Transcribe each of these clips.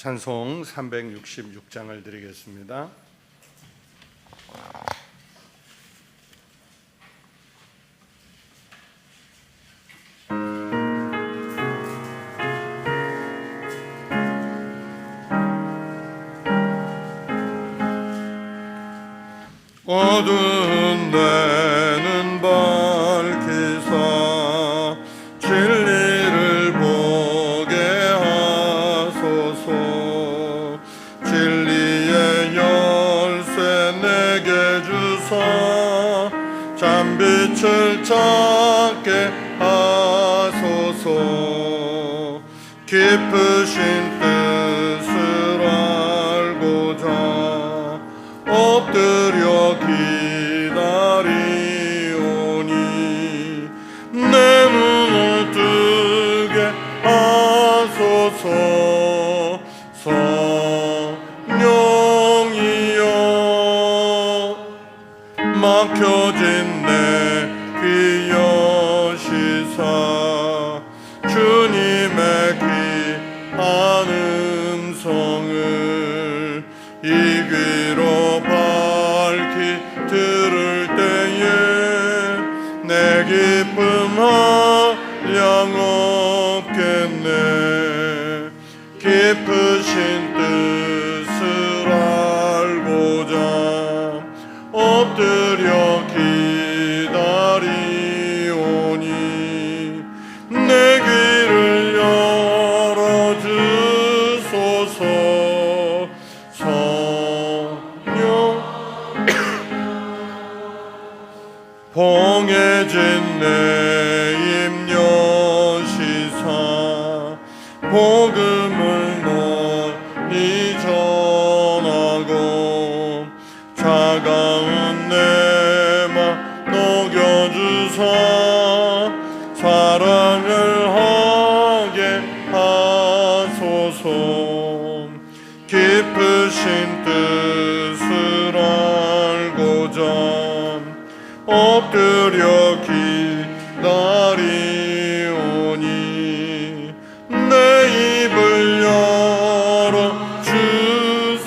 찬송 366장을 드리겠습니다. York.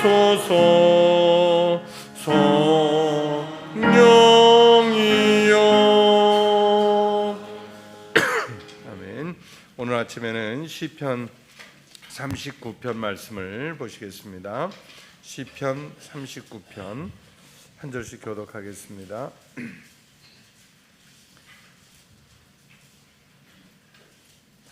주소서. 성령이여. 아멘. 오늘 아침에는 시편 39편 말씀을 보시겠습니다. 시편 39편 한 절씩 교독하겠습니다.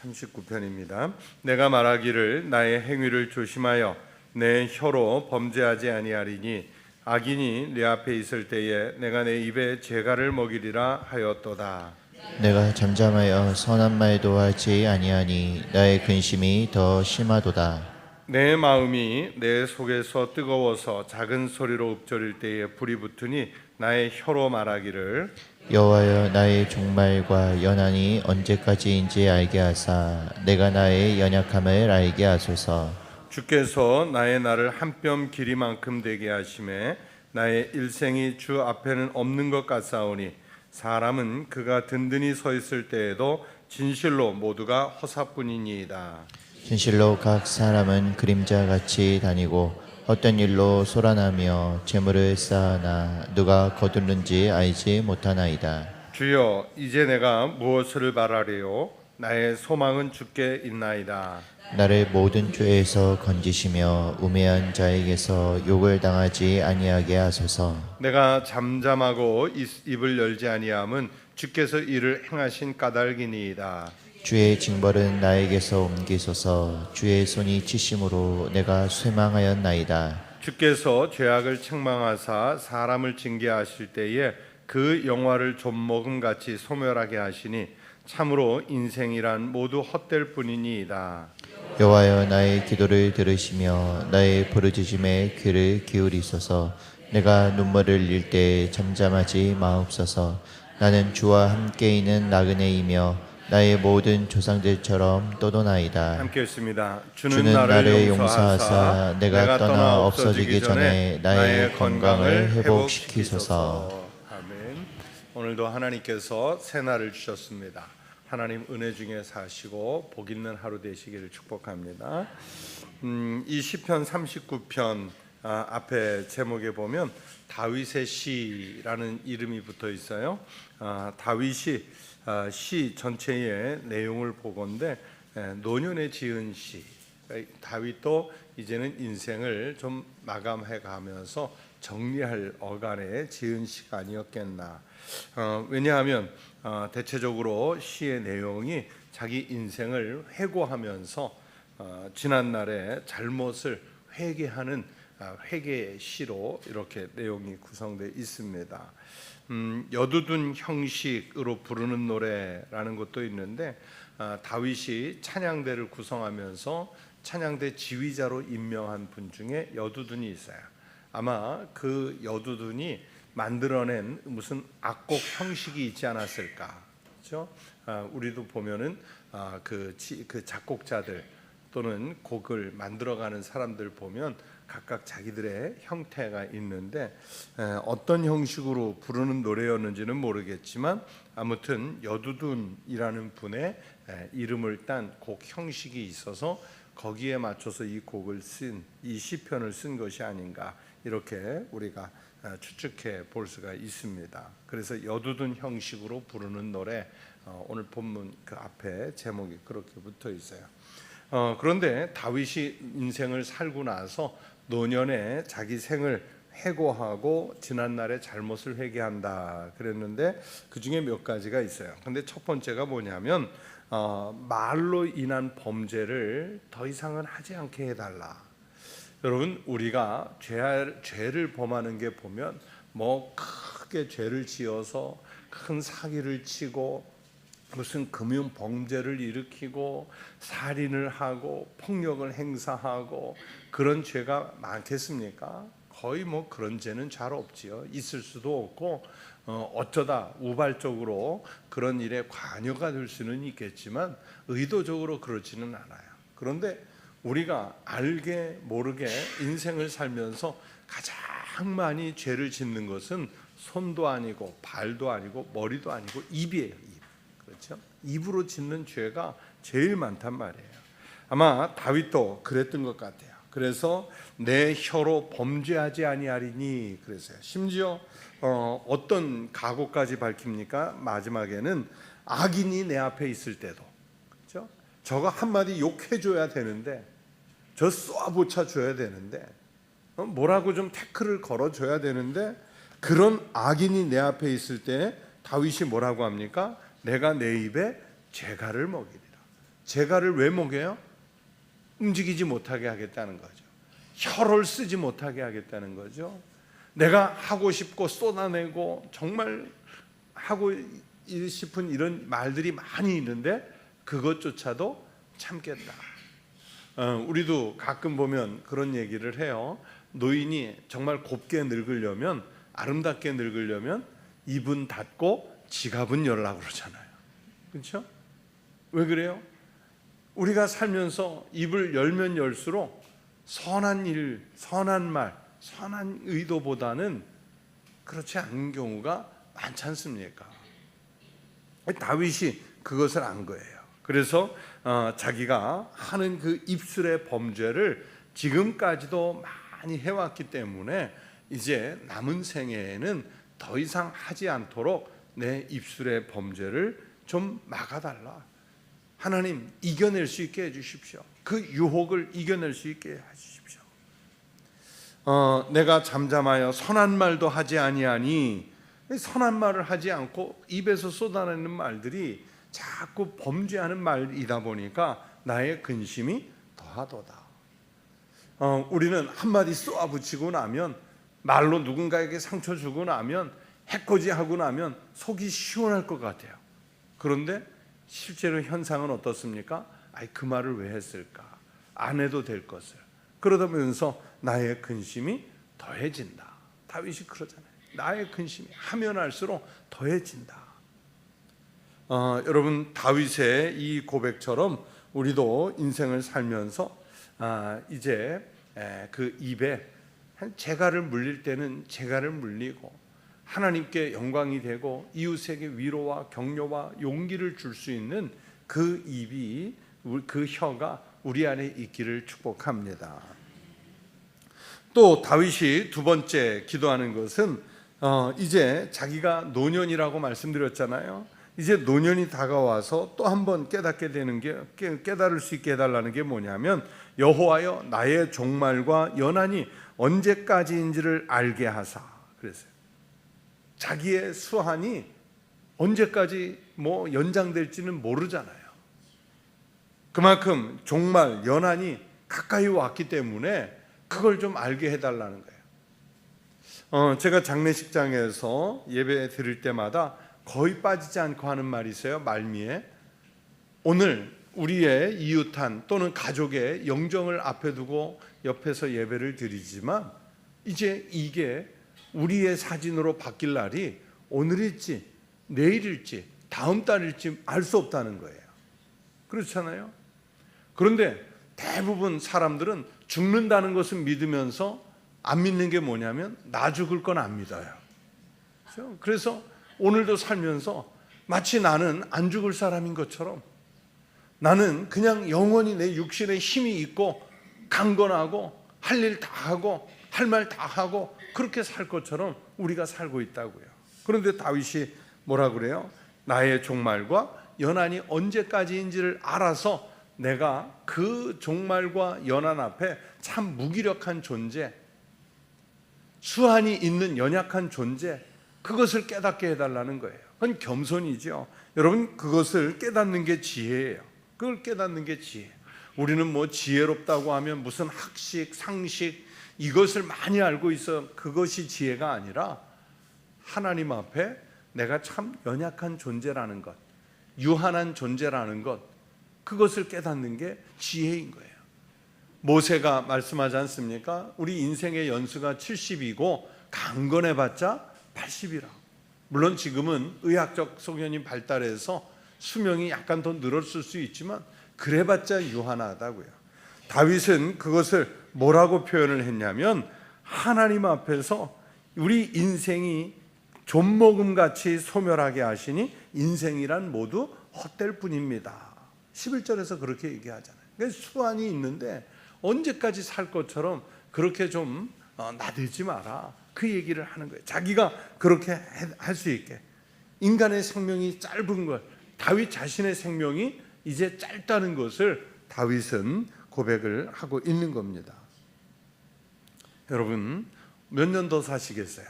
(39편입니다) 내가 말하기를 나의 행위를 조심하여 내 혀로 범죄하지 아니하리니 악인이 내 앞에 있을 때에 내가 내 입에 재갈을 먹이리라 하였도다 내가 잠잠하여 선한 말도 하지 아니하니 나의 근심이 더 심하도다. 내 마음이 내 속에서 뜨거워서 작은 소리로 읊조릴 때에 불이 붙으니 나의 혀로 말하기를 여호와여 나의 종말과 연한이 언제까지인지 알게 하사 내가 나의 연약함을 알게 하소서. 주께서 나의 날을 한뼘 길이만큼 되게 하심에 나의 일생이 주 앞에는 없는 것 같사오니 사람은 그가 든든히 서 있을 때에도 진실로 모두가 허사뿐이니이다. 진실로 각 사람은 그림자 같이 다니고 어떤 일로 소란하며 재물을 쌓아나 누가 거두는지 알지 못하나이다. 주여 이제 내가 무엇을 바라리요 나의 소망은 주께 있나이다. 나를 모든 죄에서 건지시며 우매한 자에게서 욕을 당하지 아니하게 하소서. 내가 잠잠하고 입- 입을 열지 아니함은 주께서 이를 행하신 까닭이니이다. 주의 징벌은 나에게서 옮기소서. 주의 손이 치심으로 내가 쇠망하였나이다. 주께서 죄악을 책망하사 사람을 징계하실 때에 그 영화를 좀먹음 같이 소멸하게 하시니 참으로 인생이란 모두 헛될 뿐이니이다. 여호와여 나의 기도를 들으시며 나의 부르짖음에 귀를 기울이소서. 내가 눈물을 흘릴 때 잠잠하지 마옵소서. 나는 주와 함께 있는 나그네이며 나의 모든 조상들처럼 떠도나이다. 함께 했습니다. 주는, 주는 나를, 나를 용서하사 용서하사 내가 떠나 없어지기 전에 나의 건강을 회복시키소서. 오늘도 하나님께서 새 날을 주셨습니다. 하나님 은혜 중에 사시고 복 있는 하루 되시기를 축복합니다. 음, 이 시편 39편 아, 앞에 제목에 보면 다윗의 시라는 이름이 붙어 있어요. 아, 다윗이 아, 시 전체의 내용을 보건데 에, 노년에 지은 시. 다윗도 이제는 인생을 좀 마감해 가면서 정리할 어간에 지은 시가 아니었겠나. 어, 왜냐하면 어, 대체적으로 시의 내용이 자기 인생을 회고하면서 어, 지난 날의 잘못을 회개하는 아, 회개의 시로 이렇게 내용이 구성되어 있습니다. 음, 여두둔 형식으로 부르는 노래라는 것도 있는데 아, 다윗이 찬양대를 구성하면서 찬양대 지휘자로 임명한 분 중에 여두둔이 있어요. 아마 그 여두둔이 만들어낸 무슨 악곡 형식이 있지 않았을까? 그렇죠? 아, 우리도 보면은 아, 그, 지, 그 작곡자들 또는 곡을 만들어가는 사람들 보면 각각 자기들의 형태가 있는데 에, 어떤 형식으로 부르는 노래였는지는 모르겠지만 아무튼 여두둔이라는 분의 에, 이름을 딴 곡 형식이 있어서 거기에 맞춰서 이 곡을 쓴 이 시편을 쓴 것이 아닌가 이렇게 우리가 어, 추측해 볼 수가 있습니다. 그래서 여두둔 형식으로 부르는 노래 어, 오늘 본문 그 앞에 제목이 그렇게 붙어 있어요. 어, 그런데 다윗이 인생을 살고 나서 노년에 자기 생을 회고하고 지난 날의 잘못을 회개한다 그랬는데 그 중에 몇 가지가 있어요. 근데 첫 번째가 뭐냐면 어, 말로 인한 범죄를 더 이상은 하지 않게 해달라. 여러분 우리가 죄, 죄를 범하는 게 보면 뭐 크게 죄를 지어서 큰 사기를 치고 무슨 금융 범죄를 일으키고 살인을 하고 폭력을 행사하고 그런 죄가 많겠습니까? 거의 뭐 그런 죄는 잘 없지요. 있을 수도 없고 어, 어쩌다 우발적으로 그런 일에 관여가 될 수는 있겠지만 의도적으로 그렇지는 않아요. 그런데 우리가 알게 모르게 인생을 살면서 가장 많이 죄를 짓는 것은 손도 아니고 발도 아니고 머리도 아니고 입이에요. 입. 그렇죠? 입으로 짓는 죄가 제일 많단 말이에요. 아마 다윗도 그랬던 것 같아요. 그래서 내 혀로 범죄하지 아니하리니 그랬어요. 심지어 어, 어 떤 각오까지 밝힙니까? 마지막에는 악인이 내 앞에 있을 때도 그렇죠? 저거 한마디 욕해줘야 되는데 저 쏘아붙여 줘야 되는데 어, 뭐라고 좀 태클을 걸어 줘야 되는데 그런 악인이 내 앞에 있을 때 다윗이 뭐라고 합니까? 내가 내 입에 재갈을 먹이리라. 재갈을 왜 먹여요? 움직이지 못하게 하겠다는 거죠. 혀를 쓰지 못하게 하겠다는 거죠. 내가 하고 싶고 쏟아내고 정말 하고 싶은 이런 말들이 많이 있는데 그것조차도 참겠다. 어, 우리도 가끔 보면 그런 얘기를 해요. 노인이 정말 곱게 늙으려면 아름답게 늙으려면 입은 닫고 지갑은 열라고 그러잖아요. 그렇죠? 왜 그래요? 우리가 살면서 입을 열면 열수록 선한 일, 선한 말, 선한 의도보다는 그렇지 않은 경우가 많지 않습니까? 다윗이 그것을 안 거예요. 그래서 어, 자기가 하는 그 입술의 범죄를 지금까지도 많이 해왔기 때문에 이제 남은 생애에는 더 이상 하지 않도록 내 입술의 범죄를 좀 막아달라. 하나님 이겨낼 수 있게 해주십시오. 그 유혹을 이겨낼 수 있게 해주십시오. 어, 내가 잠잠하여 선한 말도 하지 아니하니 선한 말을 하지 않고 입에서 쏟아내는 말들이 자꾸 범죄하는 말이다 보니까 나의 근심이 더하도다. 어, 우리는 한마디 쏘아붙이고 나면 말로 누군가에게 상처 주고 나면 해코지하고 나면 속이 시원할 것 같아요. 그런데 실제로 현상은 어떻습니까? 아이 그 말을 왜 했을까? 안 해도 될 것을. 그러다 보면서 나의 근심이 더해진다. 다윗이 그러잖아요. 나의 근심이 하면 할수록 더해진다. 어, 여러분 다윗의 이 고백처럼 우리도 인생을 살면서 아, 이제 에, 그 입에 한 재갈을 물릴 때는 재갈을 물리고 하나님께 영광이 되고 이웃에게 위로와 격려와 용기를 줄 수 있는 그 입이 그 혀가 우리 안에 있기를 축복합니다. 또 다윗이 두 번째 기도하는 것은 어, 이제 자기가 노년이라고 말씀드렸잖아요. 이제 노년이 다가와서 또 한 번 깨닫게 되는 게 깨- 깨달을 수 있게 해달라는 게 뭐냐면 여호와여 나의 종말과 연한이 언제까지인지를 알게 하사 그랬어요. 자기의 수한이 언제까지 뭐 연장될지는 모르잖아요. 그만큼 종말 연한이 가까이 왔기 때문에 그걸 좀 알게 해달라는 거예요. 어, 제가 장례식장에서 예배 드릴 때마다 거의 빠지지 않고 하는 말이 있어요. 말미에 오늘 우리의 이웃한 또는 가족의 영정을 앞에 두고 옆에서 예배를 드리지만 이제 이게 우리의 사진으로 바뀔 날이 오늘일지 내일일지 다음 달일지 알 수 없다는 거예요. 그렇잖아요. 그런데 대부분 사람들은 죽는다는 것을 믿으면서 안 믿는 게 뭐냐면 나 죽을 건 안 믿어요. 그렇죠? 그래서 오늘도 살면서 마치 나는 안 죽을 사람인 것처럼 나는 그냥 영원히 내 육신에 힘이 있고 강건하고 할 일 다 하고 할 말 다 하고 그렇게 살 것처럼 우리가 살고 있다고요. 그런데 다윗이 뭐라 그래요? 나의 종말과 연한이 언제까지인지를 알아서 내가 그 종말과 연한 앞에 참 무기력한 존재, 수한이 있는 연약한 존재, 그것을 깨닫게 해달라는 거예요. 그건 겸손이죠. 여러분, 그것을 깨닫는 게 지혜예요. 그걸 깨닫는 게 지혜. 우리는 뭐 지혜롭다고 하면 무슨 학식, 상식, 이것을 많이 알고 있어. 그것이 지혜가 아니라 하나님 앞에 내가 참 연약한 존재라는 것, 유한한 존재라는 것, 그것을 깨닫는 게 지혜인 거예요. 모세가 말씀하지 않습니까? 우리 인생의 연수가 70이고 강건해봤자 80이라. 물론 지금은 의학적 소견이 발달해서 수명이 약간 더 늘었을 수 있지만 그래봤자 유한하다고요. 다윗은 그것을 뭐라고 표현을 했냐면 하나님 앞에서 우리 인생이 좀먹음 같이 소멸하게 하시니 인생이란 모두 헛될 뿐입니다. 11절에서 그렇게 얘기하잖아요. 그러니까 수완이 있는데 언제까지 살 것처럼 그렇게 좀 어, 나대지 마라. 그 얘기를 하는 거예요. 자기가 그렇게 할 수 있게 인간의 생명이 짧은 것, 다윗 자신의 생명이 이제 짧다는 것을 다윗은 고백을 하고 있는 겁니다. 여러분 몇 년 더 사시겠어요?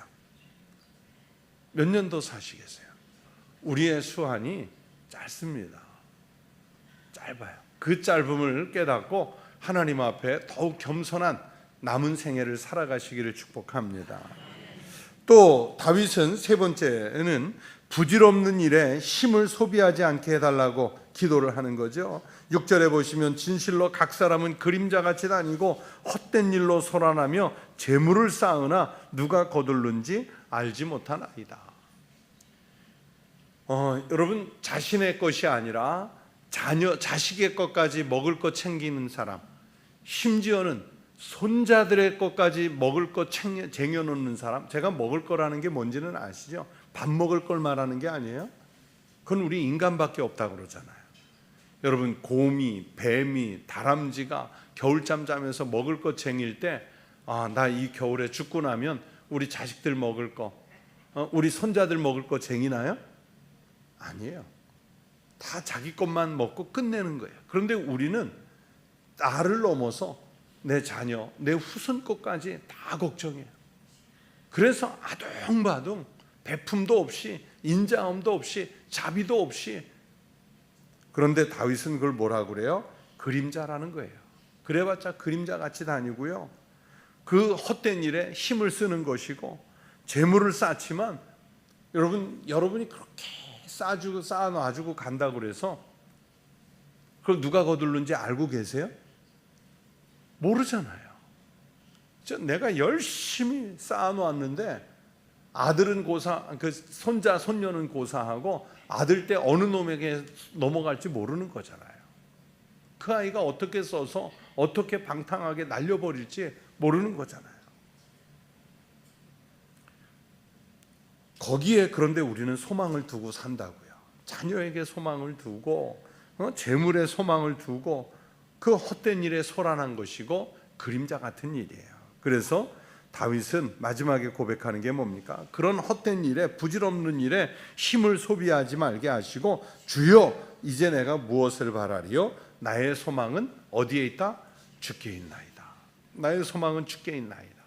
몇 년 더 사시겠어요? 우리의 수한이 짧습니다. 짧아요. 그 짧음을 깨닫고 하나님 앞에 더욱 겸손한 남은 생애를 살아가시기를 축복합니다. 또 다윗은 세 번째는 부질없는 일에 힘을 소비하지 않게 해달라고 기도를 하는 거죠. 6절에 보시면 진실로 각 사람은 그림자같이 다니고 헛된 일로 소란하며 재물을 쌓으나 누가 거둘는지 알지 못한 아이다. 어, 여러분 자신의 것이 아니라 자녀 자식의 것까지 먹을 것 챙기는 사람, 심지어는 손자들의 것까지 먹을 것 쟁여 놓는 사람. 제가 먹을 거라는 게 뭔지는 아시죠? 밥 먹을 걸 말하는 게 아니에요. 그건 우리 인간밖에 없다고 그러잖아요. 여러분 곰이, 뱀이, 다람쥐가 겨울잠 자면서 먹을 것 쟁일 때, 아 나 이 겨울에 죽고 나면 우리 자식들 먹을 거, 어, 우리 손자들 먹을 거 쟁이나요? 아니에요. 다 자기 것만 먹고 끝내는 거예요. 그런데 우리는 나를 넘어서 내 자녀, 내 후손 것까지 다 걱정해요. 그래서 아둥바둥 배품도 없이 인자함도 없이 자비도 없이 그런데 다윗은 그걸 뭐라 그래요? 그림자라는 거예요. 그래봤자 그림자 같이 다니고요. 그 헛된 일에 힘을 쓰는 것이고 재물을 쌓지만 여러분 여러분이 그렇게 쌓아주고 쌓아놔주고 간다 그래서 그걸 누가 거둘는지 알고 계세요? 모르잖아요. 저 내가 열심히 쌓아놓았는데 아들은 고사, 그 손자 손녀는 고사하고 아들 때 어느 놈에게 넘어갈지 모르는 거잖아요. 그 아이가 어떻게 써서 어떻게 방탕하게 날려버릴지 모르는 거잖아요. 거기에 그런데 우리는 소망을 두고 산다고요. 자녀에게 소망을 두고 어? 재물에 소망을 두고 그 헛된 일에 소란한 것이고 그림자 같은 일이에요. 그래서 다윗은 마지막에 고백하는 게 뭡니까? 그런 헛된 일에 부질없는 일에 힘을 소비하지 말게 하시고 주여 이제 내가 무엇을 바라리요? 나의 소망은 어디에 있다? 주께 있나이다. 나의 소망은 주께 있나이다.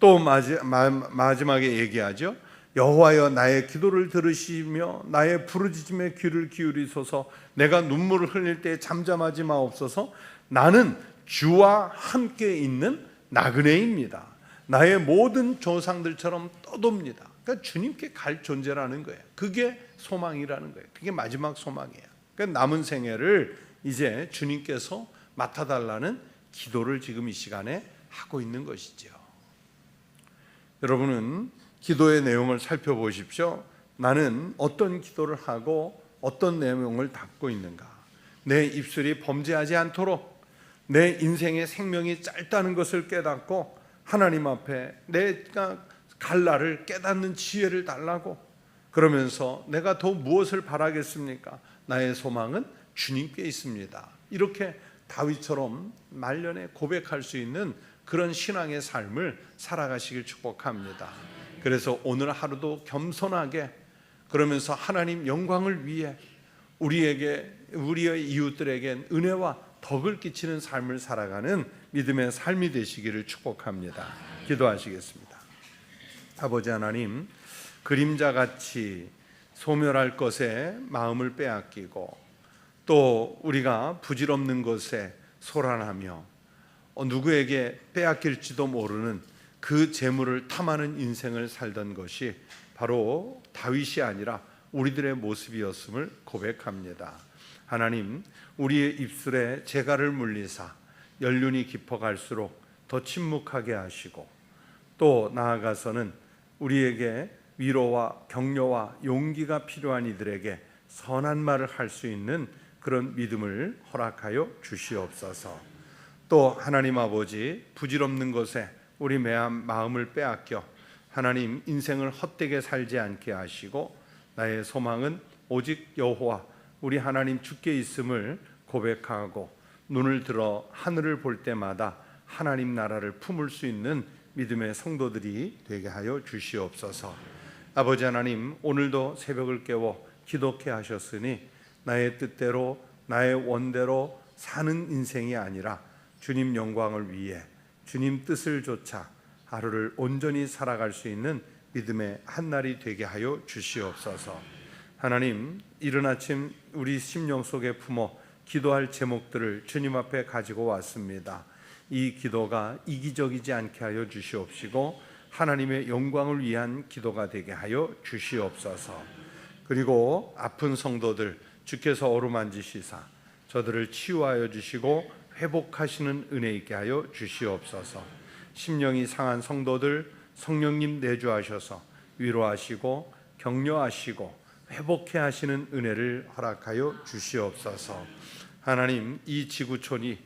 또 마지, 마, 마지막에 얘기하죠. 여호와여 나의 기도를 들으시며 나의 부르짖음에 귀를 기울이소서 내가 눈물을 흘릴 때 잠잠하지 마옵소서 나는 주와 함께 있는 나그네입니다. 나의 모든 조상들처럼 떠돕니다. 그러니까 주님께 갈 존재라는 거예요. 그게 소망이라는 거예요. 그게 마지막 소망이에요. 그러니까 남은 생애를 이제 주님께서 맡아달라는 기도를 지금 이 시간에 하고 있는 것이죠. 여러분은 기도의 내용을 살펴보십시오. 나는 어떤 기도를 하고 어떤 내용을 담고 있는가? 내 입술이 범죄하지 않도록 내 인생의 생명이 짧다는 것을 깨닫고 하나님 앞에 내가 갈 날을 깨닫는 지혜를 달라고 그러면서 내가 더 무엇을 바라겠습니까? 나의 소망은 주님께 있습니다. 이렇게 다윗처럼 말년에 고백할 수 있는 그런 신앙의 삶을 살아가시길 축복합니다. 그래서 오늘 하루도 겸손하게 그러면서 하나님 영광을 위해 우리에게 우리의 이웃들에게 은혜와 덕을 끼치는 삶을 살아가는 믿음의 삶이 되시기를 축복합니다. 기도하시겠습니다. 아버지 하나님, 그림자 같이 소멸할 것에 마음을 빼앗기고 또 우리가 부질없는 것에 소란하며 어, 누구에게 빼앗길지도 모르는 그 재물을 탐하는 인생을 살던 것이 바로 다윗이 아니라 우리들의 모습이었음을 고백합니다. 하나님, 우리의 입술에 재갈을 물리사 연륜이 깊어갈수록 더 침묵하게 하시고 또 나아가서는 우리에게 위로와 격려와 용기가 필요한 이들에게 선한 말을 할 수 있는 그런 믿음을 허락하여 주시옵소서. 또 하나님 아버지 부질없는 것에 우리 마음을 빼앗겨 하나님 인생을 헛되게 살지 않게 하시고 나의 소망은 오직 여호와 우리 하나님 주께 있음을 고백하고 눈을 들어 하늘을 볼 때마다 하나님 나라를 품을 수 있는 믿음의 성도들이 되게 하여 주시옵소서. 아버지 하나님 오늘도 새벽을 깨워 기도케 하셨으니 나의 뜻대로 나의 원대로 사는 인생이 아니라 주님 영광을 위해 주님 뜻을 좇아 하루를 온전히 살아갈 수 있는 믿음의 한 날이 되게 하여 주시옵소서. 하나님 이른 아침 우리 심령 속에 품어 기도할 제목들을 주님 앞에 가지고 왔습니다. 이 기도가 이기적이지 않게 하여 주시옵시고 하나님의 영광을 위한 기도가 되게 하여 주시옵소서. 그리고 아픈 성도들 주께서 어루만지시사 저들을 치유하여 주시고 회복하시는 은혜 있게 하여 주시옵소서. 심령이 상한 성도들 성령님 내주하셔서 위로하시고 격려하시고 회복해 하시는 은혜를 허락하여 주시옵소서. 하나님 이 지구촌이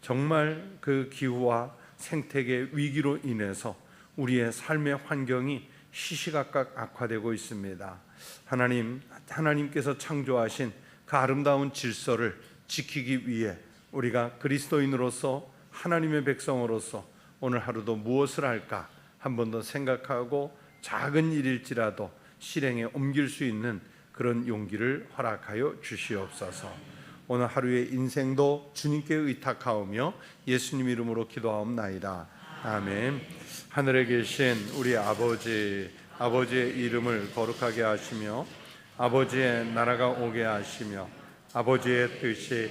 정말 그 기후와 생태계 위기로 인해서 우리의 삶의 환경이 시시각각 악화되고 있습니다. 하나님 하나님께서 창조하신 그 아름다운 질서를 지키기 위해 우리가 그리스도인으로서 하나님의 백성으로서 오늘 하루도 무엇을 할까 한 번 더 생각하고 작은 일일지라도 실행에 옮길 수 있는 그런 용기를 허락하여 주시옵소서. 오늘 하루의 인생도 주님께 의탁하오며 예수님 이름으로 기도하옵나이다. 아멘. 하늘에 계신 우리 아버지 아버지의 이름을 거룩하게 하시며 아버지의 나라가 오게 하시며 아버지의 뜻이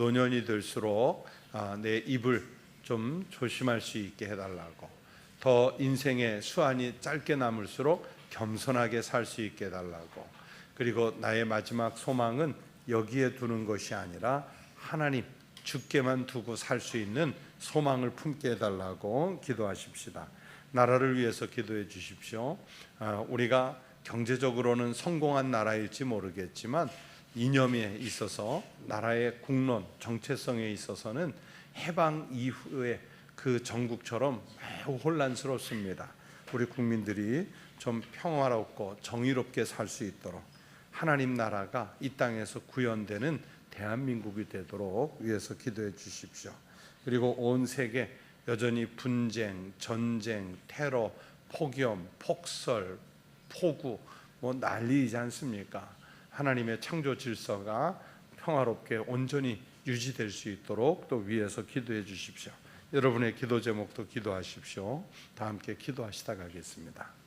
노년이 들수록 아, 내 입을 좀 조심할 수 있게 해달라고 더 인생의 수완이 짧게 남을수록 겸손하게 살 수 있게 해달라고 그리고 나의 마지막 소망은 여기에 두는 것이 아니라 하나님 죽게만 두고 살 수 있는 소망을 품게 해달라고 기도하십시다. 나라를 위해서 기도해 주십시오. 아, 우리가 경제적으로는 성공한 나라일지 모르겠지만 이념에 있어서 나라의 국론 정체성에 있어서는 해방 이후에 그 전국처럼 매우 혼란스럽습니다. 우리 국민들이 좀 평화롭고 정의롭게 살 수 있도록 하나님 나라가 이 땅에서 구현되는 대한민국이 되도록 위해서 기도해 주십시오. 그리고 온 세계 여전히 분쟁, 전쟁, 테러, 폭염, 폭설, 폭우 뭐 난리이지 않습니까? 하나님의 창조 질서가 평화롭게 온전히 유지될 수 있도록 또 위에서 기도해 주십시오. 여러분의 기도 제목도 기도하십시오. 다 함께 기도하시다 가겠습니다.